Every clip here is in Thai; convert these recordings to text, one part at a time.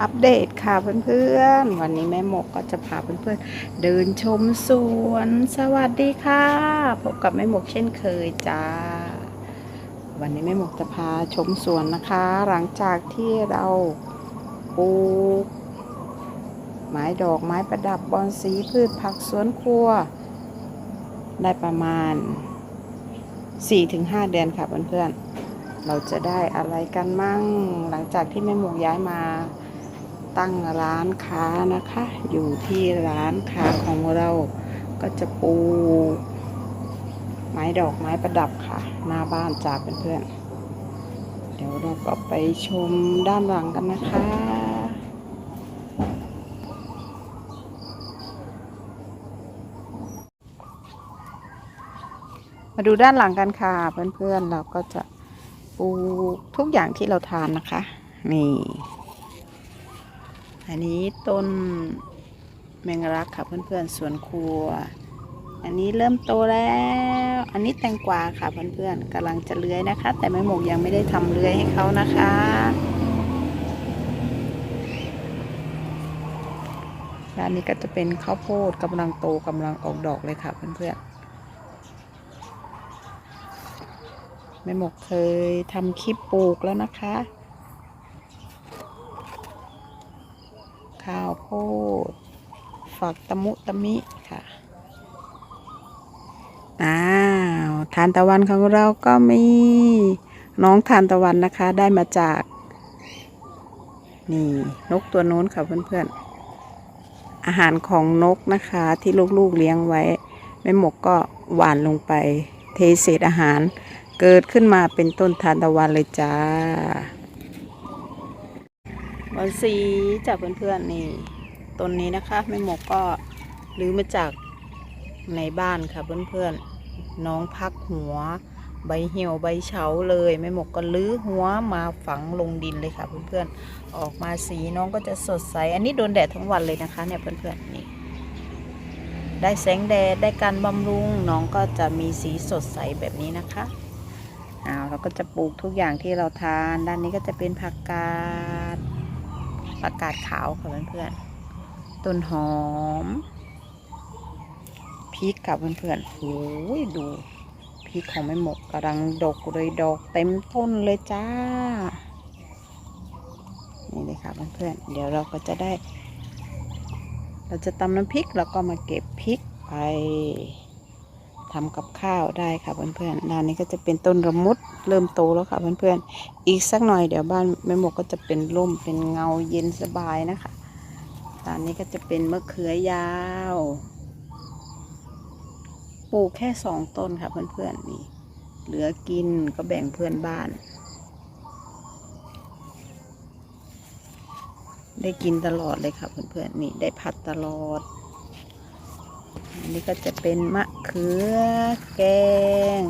อัปเดตค่ะเพื่อนๆ วันนี้แม่หมกก็จะพาเพื่อนๆ เดินชมสวน สวัสดีค่ะพบกับแม่หมกเช่นเคยจ้า วันนี้แม่หมกจะพาชมสวนนะคะ หลังจากที่เราปลูก ไม้ดอกไม้ประดับบอนสีพืชผักสวนครัว ได้ประมาณ 4-5 เดือนค่ะเพื่อนๆเราจะได้อะไรกันมั่งหลังจากที่แม่หมกย้ายมา ตั้งร้านค้านะคะ อยู่ที่ร้านค้าของเราก็จะปู ไม้ดอกไม้ประดับค่ะ หน้าบ้านจ้าเพื่อนๆเดี๋ยวเราก็ไปชมด้านหลังกันนะคะมาดูด้านหลังกันค่ะ เพื่อนๆ เราก็จะปลูกทุกอย่างที่เราทานนะคะ นี่ อันนี้ต้นแมงลักค่ะเพื่อนๆสวนครัว อันนี้เริ่มโตแล้ว อันนี้แตงกวาค่ะเพื่อนๆกำลังจะเลื้อยนะคะ แต่แม่หมกยังไม่ได้ทำเลื้อยให้เขานะคะด้านนี้ก็จะเป็นข้าวโพดกำลังโตกำลังออกดอกเลยค่ะเพื่อนๆแม่หมกเคยทำคลิปปลูกแล้วนะคะ ข้าวโพด ฝักตะมุตะมิค่ะอ้าวทานตะวันของเราก็มีน้องทานตะวันนะคะ ได้มาจาก นี่นกตัวโน้นค่ะเพื่อนๆ อาหารของนกนะคะ ที่ลูกๆเลี้ยงไว้แม่หมกก็หวานลงไป เทเศษอาหาร เกิดขึ้นมาเป็นต้นทานตะวันเลยจ้า อนสีจากเพื่อนๆนี่ต้นนี้นะคะแม่หมกก็รื้อมาจากในบ้านค่ะเพื่อนๆน้องพักหัว ใบเหี่ยวใบเฉาเลยแม่หมกก็ลื้อหัวมาฝังลงดินเลยค่ะเพื่อนๆออกมาสีน้องก็จะสดใส อันนี้โดนแดดทั้งวันเลยนะคะเนี่ยเพื่อนๆนี่ได้แสงแดดได้การบำรุงน้องก็จะมีสีสดใสแบบนี้นะคะอ้าวเราก็จะปลูกทุกอย่างที่เราทาน ด้านนี้ก็จะเป็นผักกาด ผักกาดขาวค่ะเพื่อนๆ ต้นหอม พริกกับเพื่อนๆโอ้ยดู พริกของแม่หมกกำลังดกเลยดอกเต็มต้นเลยจ้า นี่เลยค่ะเพื่อนๆ เดี๋ยวเราก็จะได้ เราจะตำน้ำพริกแล้วก็มาเก็บพริกไป ทำกับข้าวได้ค่ะเพื่อนๆด้านนี้ก็จะเป็นต้นระมุดเริ่มโตแล้วค่ะเพื่อนๆ อีกสักหน่อยเดี๋ยวบ้านแม่หมกก็จะเป็นร่มเป็นเงาเย็นสบายนะคะด้านนี้ก็จะเป็นมะเขือยาว ปลูกแค่สองต้นค่ะเพื่อนๆนี่ เหลือกินก็แบ่งเพื่อนบ้าน ได้กินตลอดเลยค่ะเพื่อนๆนี่ได้ผัดตลอด อันนี้ก็จะเป็นมะเขือแกง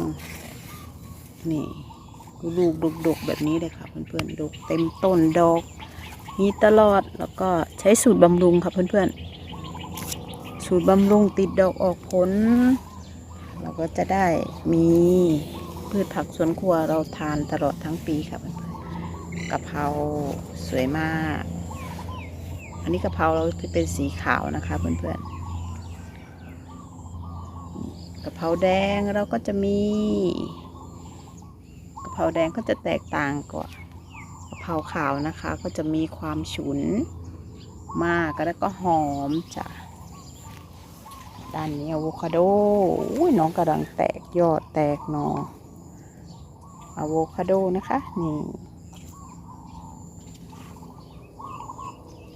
นี่ลูกดกๆแบบนี้เลยค่ะเพื่อนๆดกเต็มต้นดอกมีตลอดแล้วก็ใช้สูตรบำรุงค่ะเพื่อนๆ สูตรบำรุงติดดอกออกผล เราก็จะได้มีพืชผักสวนครัวเราทานตลอดทั้งปีค่ะเพื่อนๆกะเพราสวยมาก อันนี้กะเพราเราจะเป็นสีขาวนะคะเพื่อนๆ กะเพราแดงเราก็จะมีกะเพราแดงก็จะแตกต่างกว่ากะเพราขาวนะคะ ก็จะมีความฉุนมากแล้วก็หอมจ้ะด้านนี้อะโวคาโดอุ้ยน้องกำลังแตกยอดแตกหนออะโวคาโดนะคะนี่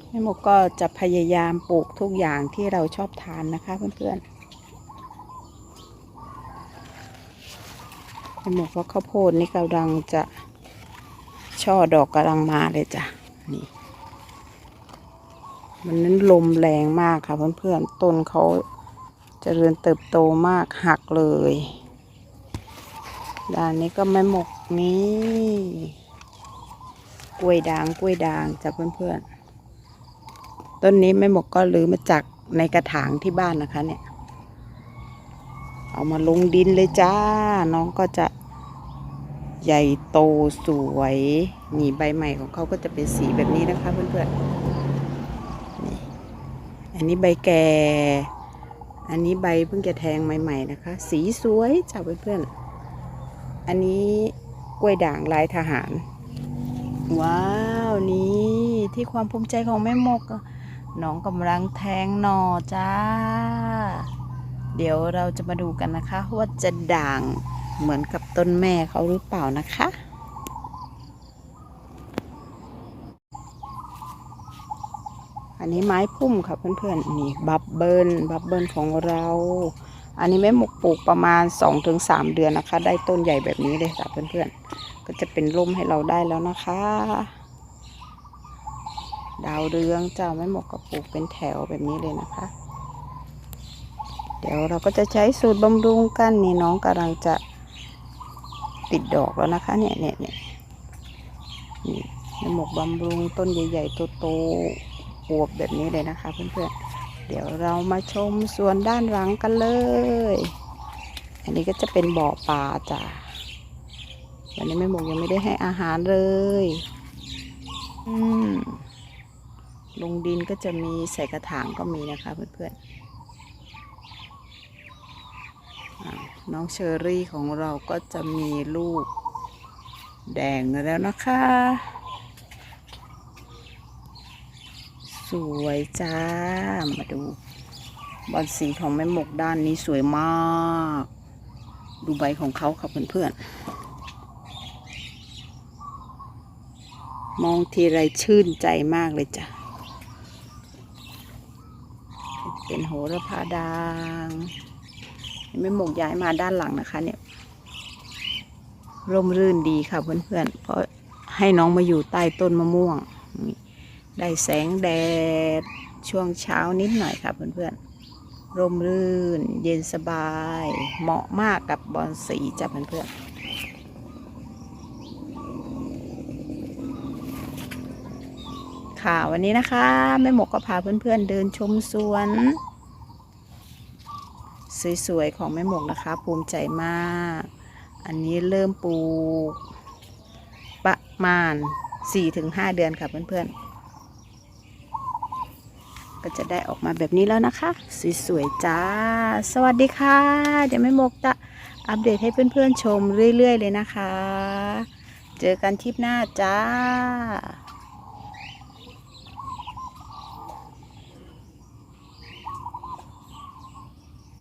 แม่หมกก็จะพยายามปลูกทุกอย่างที่เราชอบทานนะคะเพื่อนๆ แม่หมกว่าข้าวโพดนี่กำลังจะช่อดอกกำลังมาเลยจ้ะนี่มันนั้นลมแรงมากค่ะเพื่อนๆต้นเขาจเจริญเติบโตมากหักเลยด้านนี้ก็แม่หมกนี่กล้วยด่างกล้วยด่างจ้ะเพื่อนๆต้นนี้แม่หมกก็ลือมาจากในกระถางที่บ้านนะคะเนี่ย เอามาลงดินเลยจ้า น้องก็จะใหญ่โตสวยนี่ใบใหม่ของเขาก็จะเป็นสีแบบนี้นะคะเพื่อนๆนี่อันนี้ใบแก่ อันนี้ใบเพิ่งจะแทงใหม่ ๆนะคะ สีสวยจ้าเพื่อนๆอันนี้กล้วยด่างลายทหาร ว้าวนี่ที่ความภูมิใจของแม่มกน้องกำลังแทงหน่อจ้า เดี๋ยวเราจะมาดูกันนะคะ ว่าจะด่างเหมือนกับต้นแม่เขาหรือเปล่านะคะ อันนี้ไม้พุ่มค่ะเพื่อนๆนี่บับเบิลบับเบิลของเรา อันนี้แม่หมกปลูกประมาณ 2-3 เดือนนะคะ ได้ต้นใหญ่แบบนี้เลยค่ะเพื่อนๆ ก็จะเป็นร่มให้เราได้แล้วนะคะ ดาวเรืองเจ้าแม่หมกก็ปลูกเป็นแถวแบบนี้เลยนะคะ เดี๋ยวเราก็จะใช้สูตรบำรุงกันนี่น้องกำลังจะติดดอกแล้วนะคะ เนี่ยเนี่ยเนี่ยนี่แม่หมกบำรุงต้นใหญ่ๆโตๆอวบแบบนี้เลยนะคะเพื่อนๆเดี๋ยวเรามาชมส่วนด้านหลังกันเลย อันนี้ก็จะเป็นบ่อปลาจ้ะวันนี้แม่หมกยังไม่ได้ให้อาหารเลย อืมลงดินก็จะมีใส่กระถางก็มีนะคะเพื่อนๆอ่า น้องเชอรี่ของเราก็จะมีลูกแดงแล้วนะคะ สวยจ้า มาดู บอลสีของแม่หมกด้านนี้สวยมาก ดูใบของเขาค่ะเพื่อนๆ มองทีไรชื่นใจมากเลยจ้ะ เป็นโหระพาดาง แม่หมกย้ายมาด้านหลังนะคะ เนี่ย ร่มรื่นดีค่ะเพื่อนๆเพราะให้น้องมาอยู่ใต้ต้นมะม่วง ได้แสงแดดช่วงเช้านิดหน่อยค่ะเพื่อนๆ ร่มรื่น เย็นสบาย เหมาะมากกับบอนสีจ้ะเพื่อนๆค่ะวันนี้นะคะแม่หมกก็พาเพื่อนๆเดินชมสวน สวยๆ ของแม่หมกนะคะ ภูมิใจมาก อันนี้เริ่มปลูกประมาณ 4-5 เดือนค่ะเพื่อนๆ ก็จะได้ออกมาแบบนี้แล้วนะคะ สวยๆ จ้า สวัสดีค่ะ เดี๋ยวแม่หมกจะอัปเดตให้เพื่อนๆ ชมเรื่อยๆ เลยนะคะ เจอกันทริปหน้าจ้า